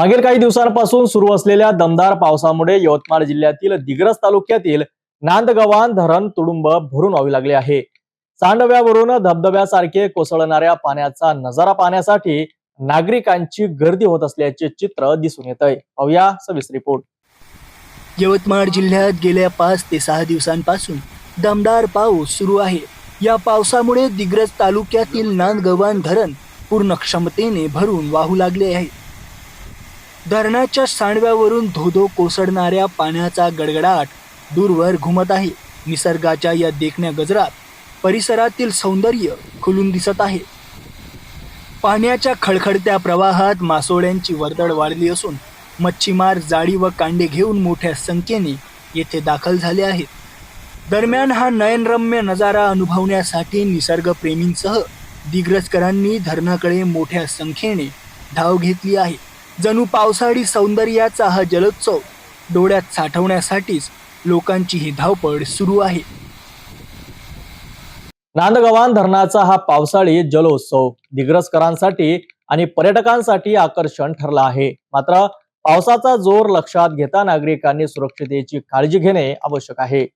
मागील काही दिवसांपासून सुरू असलेल्या दमदार पावसामुळे यवतमाळ जिल्ह्यातील दिग्रस तालुक्यातील नांदगव्हाण धरण तुडुंब भरून वाहू लागले आहे. सांडव्यावरून धबधब्यासारखे कोसळणाऱ्या पाण्याचा नजारा पाहण्यासाठी नागरिकांची गर्दी होत असल्याचे चित्र दिसून येत आहे पाहूया सविस्तर रिपोर्ट. यवतमाळ जिल्ह्यात गेल्या पाच ते सहा दिवसांपासून दमदार पाऊस सुरू आहे. या पावसामुळे दिग्रज तालुक्यातील नांदगव्हाण धरण पूर्ण क्षमतेने भरून वाहू लागले आहे. धरणाच्या सांडव्यावरून धोधो कोसळणाऱ्या पाण्याचा गडगडाट दूरवर घुमत आहे. निसर्गाच्या या देखण्या गजरात परिसरातील सौंदर्य खुलून दिसत आहे. पाण्याच्या खळखळत्या प्रवाहात मासोळ्यांची वर्दळ वाढली असून मच्छीमार जाळी व कांडे घेऊन मोठ्या संख्येने येथे दाखल झाले आहेत. दरम्यान हा नयनरम्य नजारा अनुभवण्यासाठी निसर्गप्रेमींसह दिग्रजकरांनी धरणाकडे मोठ्या संख्येने धाव घेतली आहे. जणू पावसाळी सौंदर्याचा हा जलोत्सव डोळ्यात साठवण्यासाठीच लोकांची ही धावपळ सुरू आहे. नांदगव्हाण धरणाचा हा पावसाळी जलोत्सव दिग्रसकरांसाठी आणि पर्यटकांसाठी आकर्षण ठरला आहे. मात्र पावसाचा जोर लक्षात घेता नागरिकांनी सुरक्षितेची काळजी घेणे आवश्यक आहे.